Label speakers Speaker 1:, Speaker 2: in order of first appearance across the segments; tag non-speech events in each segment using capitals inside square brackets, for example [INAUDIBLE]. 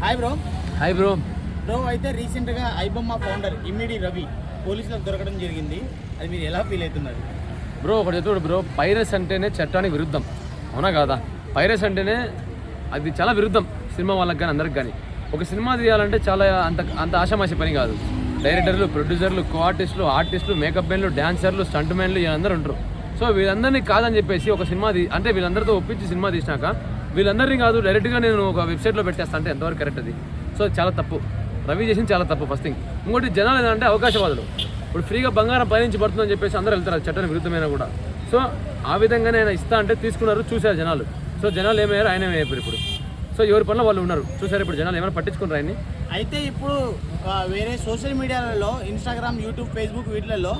Speaker 1: Hi bro
Speaker 2: hi bro
Speaker 1: bro అయితే రీసెంట్గా iBomma founder ఇమ్మిడి Ravi పోలీసులకు దొరకడం జరిగింది. అది మీరు ఎలా ఫీల్ అవుతున్నారు?
Speaker 2: బ్రో ఒకటి చెప్తాడు బ్రో పైరస్ అంటేనే చట్టానికి విరుద్ధం. అవునా కాదా? పైరస్ అంటేనే అది చాలా విరుద్ధం సినిమా వాళ్ళకి కానీ అందరికి కానీ. ఒక సినిమా తీయాలంటే చాలా అంత అంత ఆషామాషి పని కాదు. డైరెక్టర్లు ప్రొడ్యూసర్లు కో ఆర్టిస్టులు ఆర్టిస్టులు మేకప్ మెన్లు డాన్సర్లు స్టంట్ మెన్లు వీళ్ళందరూ ఉంటారు. సో వీళ్ళందరినీ కాదని చెప్పేసి ఒక సినిమా అంటే వీళ్ళందరితో ఒప్పించి సినిమా తీసినాక వీళ్ళందరినీ కాదు డైరెక్ట్గా నేను ఒక వెబ్సైట్లో పెట్టేస్తా అంటే ఎంతవరకు కరెక్ట్ అది? సో చాలా తప్పు. రవి చేసింది చాలా తప్పు ఫస్ట్ థింగ్ ఇంకోటి జనాలు ఏంటంటే అవకాశవాదులు. ఇప్పుడు ఫ్రీగా బంగారం పైనుంచి పడుతుందని చెప్పేసి అందరూ వెళ్తారు చట్టానికి విరుద్ధమైన కూడా. సో ఆ విధంగానే ఆయన ఇస్తా అంటే తీసుకున్నారు చూశారు జనాలు. సో జనాలు ఏమయ్యారు? ఆయన ఏమైపోయారు ఇప్పుడు? సో ఎవరి పనులు వాళ్ళు ఉన్నారు? చూసారు ఇప్పుడు జనాలు ఏమైనా పట్టించుకున్నారు ఆయన్ని?
Speaker 1: అయితే ఇప్పుడు వేరే సోషల్ మీడియాలలో ఇన్స్టాగ్రామ్ యూట్యూబ్ ఫేస్బుక్ వీటిలలో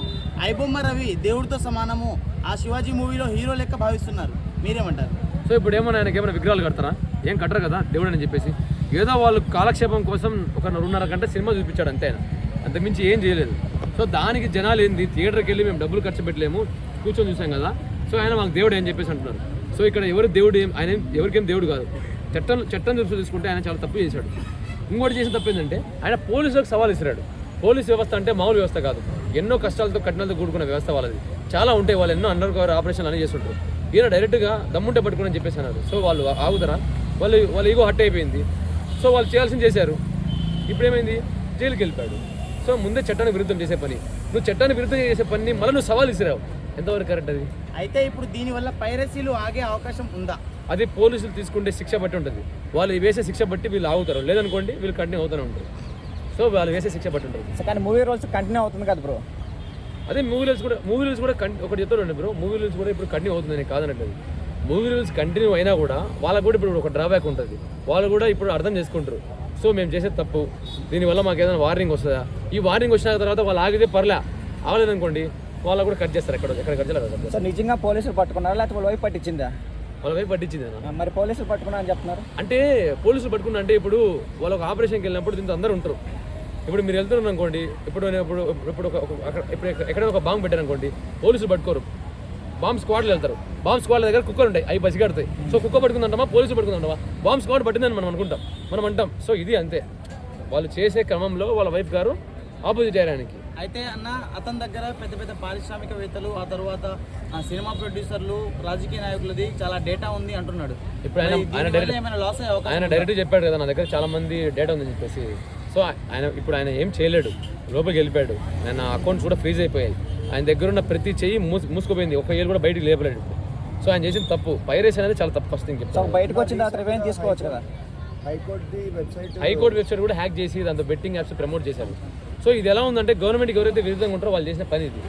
Speaker 1: ఐబొమ్మ రవి దేవుడితో సమానము ఆ శివాజీ మూవీలో హీరో లెక్క భావిస్తున్నారు. మీరేమంటారు?
Speaker 2: సో ఇప్పుడు ఏమన్నా ఆయనకి ఏమైనా విగ్రహాలు కడతారా? ఏం కట్టరు కదా దేవుడు అని చెప్పేసి. ఏదో వాళ్ళు కాలక్షేపం కోసం ఒక రెండున్నర గంట సినిమా చూపించాడు అంతే ఆయన. అంతకుమించి ఏం చేయలేదు. సో దానికి జనాలు ఏంది? థియేటర్కి వెళ్ళి మేము డబ్బులు ఖర్చు పెట్టలేము. కూర్చొని చూసాం కదా. సో ఆయన మాకు దేవుడు ఏం చెప్పేసి అంటున్నారు. సో ఇక్కడ ఎవరు దేవుడు ఏం ఆయన ఎవరికేం దేవుడు కాదు. చట్టం చట్టం చూసి తీసుకుంటే ఆయన చాలా తప్పు చేశాడు. ఇంకోటి చేసిన తప్పు ఏంటంటే ఆయన పోలీసులకు సవాల్ ఇస్తున్నాడు పోలీస్ వ్యవస్థ అంటే మామూలు వ్యవస్థ కాదు. ఎన్నో కష్టాలతో కఠినాలతో కూడుకున్న వ్యవస్థ వాళ్ళది. చాలా ఉంటాయి వాళ్ళు ఎన్నో అండర్ కవర్ ఆపరేషన్లు అన్నీ చేస్తుంటారు. ఈయన డైరెక్ట్గా దమ్ముంటే పట్టుకుని అని చెప్పేసి అన్నారు. సో వాళ్ళు ఆగుదరా వాళ్ళు వాళ్ళ ఈగో హట్ అయిపోయింది. సో వాళ్ళు చేయాల్సింది చేశారు. ఇప్పుడు ఏమైంది జైలుకి వెళ్ళిపోయాడు. సో ముందే చట్టానికి విరుద్ధం చేసే పని. నువ్వు చట్టానికి విరుద్ధం చేసే పని మళ్ళీ నువ్వు సవాల్ ఇసిరావు ఎంతవరకు కరెక్ట్ అది?
Speaker 1: అయితే ఇప్పుడు దీనివల్ల పైరసీలు ఆగే అవకాశం ఉందా?
Speaker 2: అది పోలీసులు తీసుకుంటే శిక్ష బట్టి ఉంటుంది. వాళ్ళు వేసే శిక్ష బట్టి వీళ్ళు ఆగుతారు. లేదనుకోండి వీళ్ళు కంటిన్యూ అవుతూనే ఉంటారు. సో వాళ్ళు వేసే శిక్ష బట్టి ఉంటుంది.
Speaker 3: సో కానీ మూవీ రోల్స్ కంటిన్యూ అవుతుంది కదా బ్రో?
Speaker 2: అదే మూవీ రూల్స్ కూడా మూవీ రూల్స్ కూడా కంటి ఒకటి చెప్తాడు బ్రో మూవీ రూల్స్ కూడా ఇప్పుడు కంటిన్యూ అవుతుంది నేను కాదనట్లేదు. మూవీ రూల్స్ కంటిన్యూ అయినా కూడా వాళ్ళకు కూడా ఇప్పుడు ఒక డ్రాబ్యాక్ ఉంటుంది. వాళ్ళు కూడా ఇప్పుడు అర్థం చేసుకుంటారు. సో మేము చేసేది తప్పు. దీనివల్ల మాకు ఏదైనా వార్నింగ్ వస్తుందా? ఈ వార్నింగ్ వచ్చిన తర్వాత వాళ్ళు ఆగితే పర్లే. ఆగలేదనుకోండి వాళ్ళు కూడా కట్ చేస్తారు ఎక్కడ ఎక్కడ కట్ చేయాలి అక్కడ కట్ చేస్తారు
Speaker 3: సో నిజంగా పోలీసులు పట్టుకున్నారా? లేకపోతే వాళ్ళ వైపు పట్టించిందా?
Speaker 2: వాళ్ళ వైపు పట్టించింది
Speaker 3: మరి పోలీసులు పట్టుకున్నా అని చెప్తున్నారు.
Speaker 2: అంటే పోలీసులు పట్టుకున్నా అంటే ఇప్పుడు వాళ్ళు ఒక ఆపరేషన్కి వెళ్ళినప్పుడు దీంతో అందరూ ఉంటారు. ఇప్పుడు మీరు వెళ్తున్నారు అనుకోండి ఇప్పుడు నేను ఇప్పుడు ఇప్పుడు ఒక ఇప్పుడు ఎక్కడ- ఎక్కడైనా ఒక బాంబు పెట్టారు అనుకోండి పోలీసులు పట్టుకోరు. బాంబ్ స్క్వాడ్లు వెళ్తారు. బాంబ్ స్క్వాడ్ దగ్గర కుక్కలు ఉంటాయి అవి పసిగడతాయి సో కుక్క పట్టుకుందంటామా పోలీసులు పట్టుకుందంటామా బాంబ్ స్క్వాడ్ పట్టిందని మనం అనుకుంటాం. మనం అంటాం సో ఇది అంతే. వాళ్ళు చేసే క్రమంలో వాళ్ళ వైఫ్ గారు ఆపోజిట్ అయ్యారానికి
Speaker 1: అయితే అన్న అతని దగ్గర పెద్ద పెద్ద పారిశ్రామికవేత్తలు ఆ తర్వాత ఆ, సినిమా ప్రొడ్యూసర్లు రాజకీయ నాయకులది చాలా డేటా ఉంది అంటున్నాడు.
Speaker 2: ఇప్పుడు ఆయన ఆయన డైరెక్ట్
Speaker 1: ఏమైనా లాస్ అయ్యే అవకాశం
Speaker 2: ఆయన డైరెక్ట్ చెప్పాడు కదా నా దగ్గర చాలా మంది డేటా ఉందని చెప్పేసి. సో ఆయన ఇప్పుడు ఆయన ఏం చేయలేడు. లోపలికి వెళ్ళిపోయాడు. ఆయన అకౌంట్స్ కూడా ఫ్రీజ్ అయిపోయాయి. ఆయన దగ్గర ఉన్న ప్రతి చెయ్యి మూసు మూసుకుపోయింది. ఒక ఏళ్ళు కూడా బయటికి లేపలేడు సో ఆయన చేసిన తప్పు పైరేస్ అనేది చాలా తప్పు ఫస్ట్ థింగ్
Speaker 3: బయటకు వచ్చిన తర్వాత తీసుకోవచ్చు కదా.
Speaker 4: హైకోర్టుది వెబ్సైట్
Speaker 2: హైకోర్టు వెబ్సైట్ కూడా హ్యాక్ చేసి దాంతో బెట్టింగ్ యాప్స్ ప్రమోట్ చేశారు. సో ఇది ఎలా ఉందంటే గవర్నమెంట్కి ఎవరైతే విరుద్ధంగా ఉంటారో వాళ్ళు చేసిన పని ఇది.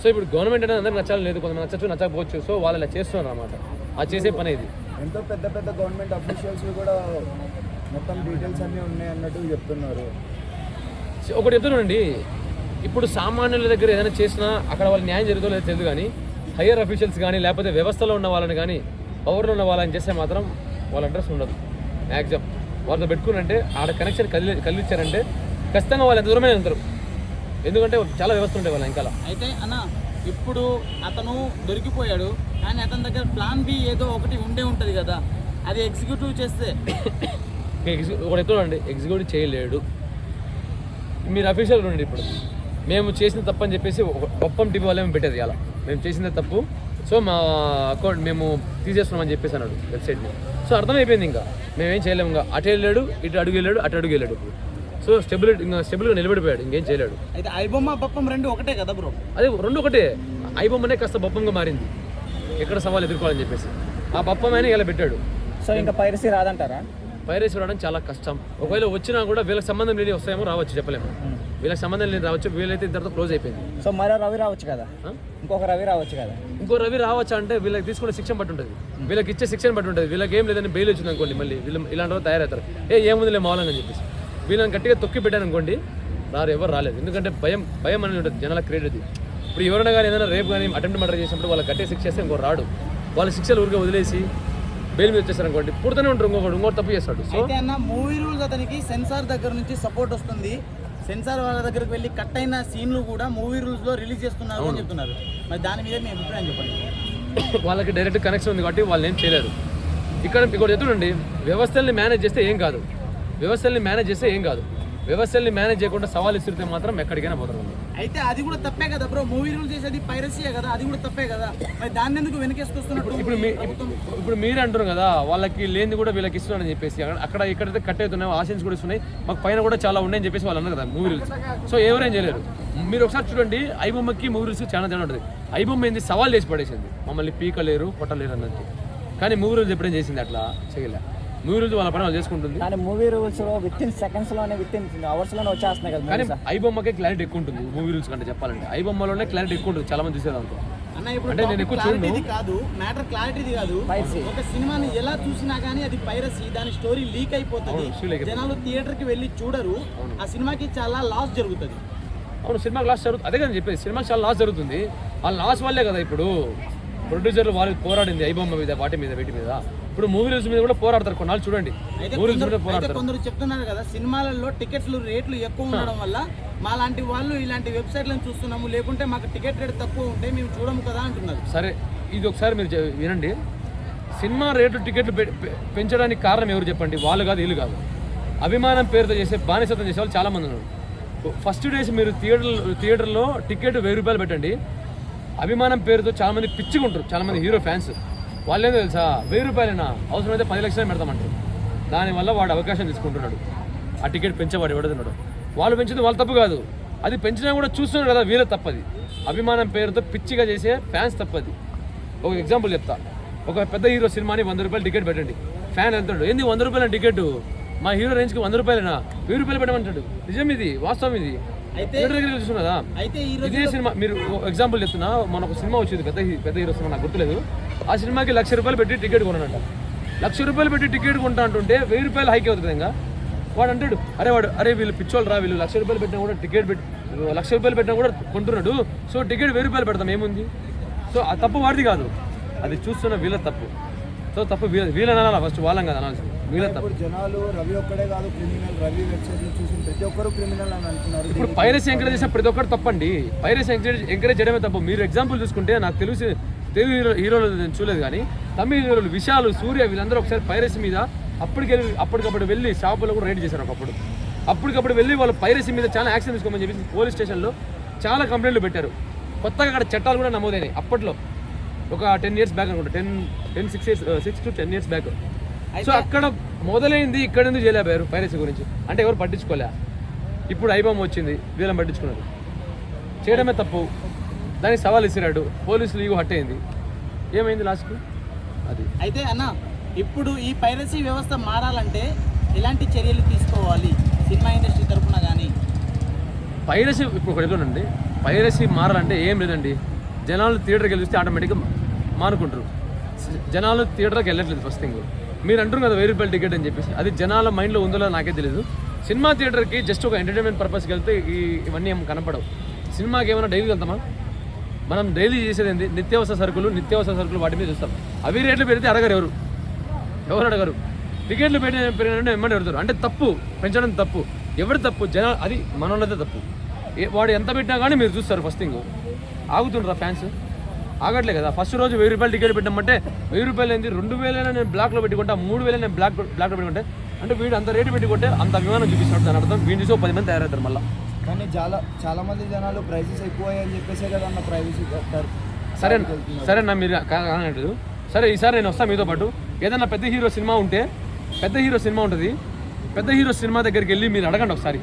Speaker 2: సో ఇప్పుడు గవర్నమెంట్ అనేది అందరికి నచ్చాలి లేదు. కొంతమంది నచ్చచ్చు నచ్చకపోవచ్చు. సో వాళ్ళు ఇలా చేస్తున్నారు అనమాట ఆ చేసే పని ఇది.
Speaker 4: ఎంతో పెద్ద పెద్ద గవర్నమెంట్ అఫీషియల్స్ కూడా మొత్తం డీటెయిల్స్ అన్నీ ఉన్నాయి అన్నట్టు చెప్తున్నారు.
Speaker 2: ఒకటి చెప్తున్నానండి ఇప్పుడు సామాన్యుల దగ్గర ఏదైనా చేసినా అక్కడ వాళ్ళకి న్యాయం జరుగుతుందో లేదో తెలియదు కానీ హయ్యర్ అఫీషియల్స్ కానీ లేకపోతే వ్యవస్థలో ఉన్న వాళ్ళని కానీ పవర్లో ఉన్న వాళ్ళని చేస్తే మాత్రం వాళ్ళ అడ్రస్ ఉండదు. మ్యాక్సిమం వాళ్ళతో పెట్టుకున్నంటే ఆడ కనెక్షన్ కదిలి కదిలిచ్చారంటే ఖచ్చితంగా వాళ్ళు ఎంత దూరమే వెళ్తారు. ఎందుకంటే చాలా వ్యవస్థ ఉంటాయి వాళ్ళ ఇంకా
Speaker 1: అయితే అన్న ఇప్పుడు అతను దొరికిపోయాడు కానీ అతని దగ్గర ప్లాన్ బి ఏదో ఒకటి ఉండే ఉంటుంది కదా. అది ఎగ్జిక్యూటివ్ చేస్తే
Speaker 2: ఎగ్జి ఒకటి చెప్తున్నానండి ఎగ్జిక్యూటివ్ చేయలేడు. మీరు అఫీషియల్ ఉండండి ఇప్పుడు. మేము చేసిన తప్పు అని చెప్పేసి ఒప్పం టీవీ వాళ్ళే మేము పెట్టేది అలా మేము చేసిన తప్పు. సో మా అకౌంట్ మేము తీసేస్తున్నామని చెప్పేసి అన్నాడు వెబ్సైట్ని సో అర్థమైపోయింది ఇంకా. మేమేం చేయలేము ఇంకా. అటు వెళ్ళాడు ఇటు అడుగు వెళ్ళాడు అటు అడుగు వెళ్ళాడు ఇప్పుడు. సో స్టెబిలిటీ ఇంకా స్టెబుల్గా నిలబడిపోయాడు. ఇంకేం చేయలేడు.
Speaker 1: అయితే ఐబొమ్మ బప్పం రెండు ఒకటే కదా బ్రో?
Speaker 2: అదే రెండు ఒకటే. ఐబొమ్మనే కాస్త బొప్పంగా మారింది. ఎక్కడ సవాల్ ఎదుర్కోవాలని చెప్పేసి. ఆ బొప్పమైనా ఇలా పెట్టాడు.
Speaker 3: సో ఇంకా పైరసీ రాదంటారా?
Speaker 2: వైరస్ రావడం చాలా కష్టం. ఒకవేళ వచ్చినా కూడా వీళ్ళకి సంబంధం లేని వస్తాయేమో రావచ్చు చెప్పలేము. వీళ్ళకి సంబంధం లేని రావచ్చు వీళ్ళైతే ఇద్దరితో క్లోజ్ అయిపోయింది.
Speaker 3: సో మరో రవి రావచ్చు కదా? ఇంకొక రవి రావచ్చు కదా?
Speaker 2: ఇంకో రవి రావచ్చు అంటే వీళ్ళకి తీసుకునే శిక్షణ బట్టి ఉంటుంది. వీళ్ళకి ఇచ్చే శిక్షణ బట్టి ఉంటుంది. వీళ్ళకి ఏం లేదని బెయిల్ వచ్చింది అనుకోండి మళ్ళీ. వీళ్ళు ఇలాంటి వాళ్ళు తయారవుతారు. ఏ ఏముందిలే మావాలని అని చెప్పేసి. వీళ్ళని గట్టిగా తొక్కి పెట్టాను అనుకోండి రారు ఎవరు రాలేదు. ఎందుకంటే భయం భయం అనేది ఉంటుంది జనాల క్రియేట్ అది. ఇప్పుడు ఎవరైనా కానీ ఏదైనా రేపు కానీ అటెంప్ట్ మర్డర్ చేసినప్పుడు వాళ్ళకి గట్టిగా శిక్ష చేస్తే ఇంకో రాడు. వాళ్ళ శిక్షలు ఊరికే వదిలేసి బెయిల్ మీద వచ్చేసారు అనుకోండి పుడుతూనే ఉంటారు ఇంకొకటి ఇంకోటి తప్పు చేస్తాడు.
Speaker 1: అయితే అన్న మూవీ రూల్స్ అతనికి సెన్సార్ దగ్గర నుంచి సపోర్ట్ వస్తుంది. సెన్సార్ వాళ్ళ దగ్గరికి వెళ్ళి కట్ అయిన సీన్లు కూడా మూవీ రూల్స్లో రిలీజ్ చేస్తున్నారు అని చెప్తున్నారు. మరి దాని మీద మీ అభిప్రాయం చెప్పండి. [COUGHS]
Speaker 2: వాళ్ళకి డైరెక్ట్ కనెక్షన్ ఉంది కాబట్టి వాళ్ళు ఏం చేయలేరు. ఇక్కడ ఇంకోటి చెప్తుండండి వ్యవస్థల్ని మేనేజ్ చేస్తే ఏం కాదు. వ్యవస్థల్ని మేనేజ్ చేస్తే ఏం కాదు. వ్యవస్థల్ని మేనేజ్ చేయకుండా సవాల్ ఇస్తుంటే మాత్రం ఎక్కడికైనా పోతారు
Speaker 1: అయితే అది కూడా తప్పే కదా బ్రో మూవీ రూల్ చేసేది పైరసీయే కదా అది కూడా తప్పే కదా. మరి దాన్ని ఎందుకు వెనకేసుకొస్తున్నట్టు
Speaker 2: ఇప్పుడు మీ ఇప్పుడు మీరు అంటారు కదా వాళ్ళకి లేనిది కూడా వీళ్ళకి ఇస్తున్నారని చెప్పేసి. అక్కడ- అక్కడ ఇక్కడైతే కట్ అవుతున్నాయి ఆశన్స్ కూడా ఇస్తున్నాయి. మాకు పైన కూడా చాలా ఉన్నాయని చెప్పేసి వాళ్ళు అన్నారు కదా మూవీ రూల్స్ సో ఎవరేం చేయలేరు. మీరు ఒకసారి చూడండి ఐబొమ్మకి మూవీ రూల్స్ చాలా తేడా ఉంటుంది. ఐబొమ్మ ఏంది? సవాల్ చేసి పడేసింది. మమ్మల్ని పీకలేరు కొట్టలేరు అన్నట్టు. కానీ మూవీ రూల్స్ ఎప్పుడేం చేసింది అట్లా? చేయలే. మూవీ రూల్స్ వాళ్ళ పని వాళ్ళు చేసుకుంటుంది.
Speaker 3: కానీ మూవీ రూల్స్లో విత్ ఇన్ సెకండ్స్లోనే విత్ ఇన్ అవర్స్లోనే వచ్చేస్తున్నాయి కదా
Speaker 2: కానీ
Speaker 3: movies.
Speaker 2: ఐబొమ్మకే క్లారిటీ ఎక్కువ ఉంటుంది మూవీ రూల్స్ కంటే చెప్పాలంటే. ఐబొమ్మలోనే క్లారిటీ ఎక్కువ ఉంటుంది చాలా మంది చూసేదాంతో అంటే నేను ఎక్కువ చూడను.
Speaker 1: కాదు మ్యాటర్ క్లారిటీది కాదు. ఒక సినిమాని ఎలా చూసినా కానీ అది పైరసీ దాని స్టోరీ లీక్ అయిపోతుంది. జనాలు థియేటర్కి వెళ్ళి చూడరు. ఆ సినిమాకి చాలా లాస్ జరుగుతుంది.
Speaker 2: అవును సినిమాకి లాస్ జరుగుతుంది. అదే కదా చెప్పేది సినిమాకి చాలా లాస్ జరుగుతుంది. ఆ లాస్ వల్లే కదా ఇప్పుడు ప్రొడ్యూసర్లు వాళ్ళకి పోరాడింది ఐబొమ్మ మీద వాటి మీద వీటి మీద. ఇప్పుడు మూవీ రూల్స్ మీద కూడా పోరాడతారు కొన్నాళ్ళు చూడండి. మూవీ రూల్స్ మీద పోరాడతారు.
Speaker 1: కొందరు చెప్తున్నారు కదా సినిమాలలో టికెట్లు రేట్లు ఎక్కువ ఉండడం వల్ల మా లాంటి వాళ్ళు ఇలాంటి వెబ్సైట్లను చూస్తున్నాము లేకుంటే మాకు టికెట్ రేట్ తక్కువ ఉంటే మేము చూడము కదా అంటున్నారు.
Speaker 2: సరే ఇది ఒకసారి మీరు వినండి. సినిమా రేటు టికెట్లు పెంచడానికి కారణం ఎవరు చెప్పండి? వాళ్ళు కాదు వీళ్ళు కాదు. అభిమానం పేరుతో చేసే బానిసత్వం చేసే వాళ్ళు చాలా మంది ఉన్నారు. ఫస్ట్ డేస్ మీరు థియేటర్ థియేటర్లో టికెట్ వెయ్యి రూపాయలు పెట్టండి. అభిమానం పేరుతో చాలా మంది పిచ్చిగుంటారు చాలా మంది హీరో ఫ్యాన్స్. వాళ్ళేం తెలుసా? వెయ్యి రూపాయలైనా అవసరమైతే పది లక్షలే పెడతామంటారు. దానివల్ల వాడు అవకాశం తీసుకుంటున్నాడు. ఆ టికెట్ పెంచేవాడు ఎవడుతున్నాడు వాళ్ళు పెంచింది వాళ్ళ తప్పు కాదు. అది పెంచినా కూడా చూస్తున్నాడు కదా వీరే తప్పది. అభిమానం పేరుతో పిచ్చిగా చేసే ఫ్యాన్స్ తప్పది. ఒక ఎగ్జాంపుల్ చెప్తా. ఒక పెద్ద హీరో సినిమాని వంద రూపాయలు టికెట్ పెట్టండి. ఫ్యాన్ వెళ్తాడు ఏంది వంద రూపాయల టికెట్? మా హీరో రేంజ్కి వంద రూపాయలేనా? వెయ్యి రూపాయలు పెట్టమంటాడు. నిజం ఇది? వాస్తవం ఇది? థియేటర్ దగ్గర
Speaker 1: రోజు
Speaker 2: ఇదే సినిమా మీరు ఎగ్జాంపుల్ చెప్తున్నా మన ఒక సినిమా వచ్చింది పెద్ద పెద్ద హీరో సినిమా నాకు గుర్తులేదు. ఆ సినిమాకి లక్ష రూపాయలు పెట్టి టికెట్ కొన్నాడంట. లక్ష రూపాయలు పెట్టి టికెట్ కొంటా అంటుంటే వెయ్యి రూపాయలు హైక్ అవుతుంది ఇంకా. వాడు అంటాడు అరే వాడు అరే వీళ్ళు పిచ్చోళ్ళు రా వీళ్ళు లక్ష రూపాయలు పెట్టినా కూడా టికెట్ పెట్టి లక్ష రూపాయలు పెట్టినా కూడా కొంటున్నాడు. సో టికెట్ వెయ్యి రూపాయలు పెడతాం ఏముంది? సో ఆ తప్పు వాడిది కాదు. అది చూస్తున్న వీళ్ళ తప్పు. సో తప్పు వీళ్ళ వీళ్ళని అనాలి ఫస్ట్ వాళ్ళం కదా అనాల్సింది వీళ్ళ
Speaker 4: ఇప్పుడు జనాలు రవి ఒక్కడే కాదు క్రిమినల్ రవి వెబ్సైట్ చూసి ప్రతి ఒక్కరు క్రిమినల్ అని అంటున్నారు.
Speaker 2: ఇప్పుడు పైరసీ ఎంకరేజ్ చేసిన ప్రతి ఒక్కరు తప్పండి. పైరసీ ఎంకరేజ్ ఎంకరేజ్ చేయడమే తప్పు. మీరు ఎగ్జాంపుల్ చూసుకుంటే నాకు తెలిసి తెలుగు హీరో హీరోలు నేను చూడలేదు కానీ తమిళ హీరోలు విశాలు సూర్య వీళ్ళందరూ ఒకసారి పైరసీ మీద అప్పటికెళ్ళి అప్పటికప్పుడు వెళ్ళి షాపులో కూడా రైడ్ చేశారు ఒకప్పుడు. అప్పటికప్పుడు వెళ్ళి వాళ్ళు పైరసీ మీద చాలా యాక్షన్ తీసుకోమని చెప్పేసి పోలీస్ స్టేషన్లో చాలా కంప్లైంట్లు పెట్టారు. కొత్తగా అక్కడ చట్టాలు కూడా నమోదైనాయి అప్పట్లో. ఒక టెన్ ఇయర్స్ బ్యాక్ అనుకుంటా. Ten ten six years six to ten years back so అక్కడ మొదలైంది ఇక్కడ ఎందుకు చేయలేకపోయారు పైరసీ గురించి. అంటే ఎవరు పట్టించుకోలే. ఇప్పుడు ఐబొమ్మ వచ్చింది వీళ్ళని పట్టించుకున్నారు. చేయడమే తప్పు. దానికి సవాల్ ఇసిరాడు. పోలీసులు ఈగో హట్ అయింది. ఏమైంది లాస్ట్కు అది.
Speaker 1: అయితే అన్న ఇప్పుడు ఈ పైరసీ వ్యవస్థ మారాలంటే ఎలాంటి చర్యలు తీసుకోవాలి? సినిమా ఇండస్ట్రీ తరపున కానీ
Speaker 2: పైరసీ ఇప్పుడు ఒకటి ఎట్లుందండి పైరసీ మారాలంటే ఏం లేదండి. జనాలు థియేటర్కి వెళ్ళి చూస్తే ఆటోమేటిక్గా మానుకుంటారు జనాలు థియేటర్కి వెళ్ళట్లేదు ఫస్ట్ థింగ్ మీరు అంటారు కదా వెయ్యి రూపాయల టికెట్ అని చెప్పేసి. అది జనాల మైండ్లో ఉందో నాకే తెలియదు సినిమా థియేటర్కి జస్ట్ ఒక ఎంటర్టైన్మెంట్ పర్పస్కి వెళ్తే ఈ ఇవన్నీ ఏం కనపడవు. సినిమాకి ఏమైనా డైలీ వెళ్తామా? మనం డైలీ చేసేది ఏంటి నిత్యావసర సరుకులు నిత్యావసర సరుకులు వాటి మీద చూస్తాం. అవి రేట్లు పెడితే అడగరు ఎవరు? ఎవరు అడగరు? టికెట్లు పెట్టి పెరిగిన ఎమ్మెల్యే పెడతారు. అంటే తప్పు. పెంచడం తప్పు. ఎవరి తప్పు? జన అది మనోళ్ళదే తప్పు. ఏ- వాడు ఎంత పెట్టినా కానీ మీరు చూస్తారు ఫస్ట్ థింగ్. ఆగుతుండ్రా ఫ్యాన్స్? ఆగట్లే కదా. ఫస్ట్ రోజు వెయ్యి రూపాయలు టికెట్ పెట్టామంటే వెయ్యి రూపాయలు ఏంది? రెండు వేలైనా నేను బ్లాక్లో పెట్టుకుంటా మూడు వేలు నేను బ్లాక్ బ్లాక్లో పెట్టుకుంటే? అంటే వీడు అంత రేటు పెట్టుకుంటే అంత అభిమానం చూపిస్తున్నాడు దాని అర్థం. వీడిని చూసి పది మంది తయారవుతారు మళ్ళీ.
Speaker 4: కానీ చాలా చాలా మంది జనాలు ప్రైసెస్ ఎక్కువ అని చెప్పేసే కదా అన్న ప్రైవసీ
Speaker 2: సరే సరే నా మీరు కానట్లేదు. సరే ఈసారి నేను వస్తాను మీతో పాటు. ఏదైనా పెద్ద హీరో సినిమా ఉంటే పెద్ద హీరో సినిమా ఉంటుంది. పెద్ద హీరో సినిమా దగ్గరికి వెళ్ళి మీరు అడగండి ఒకసారి.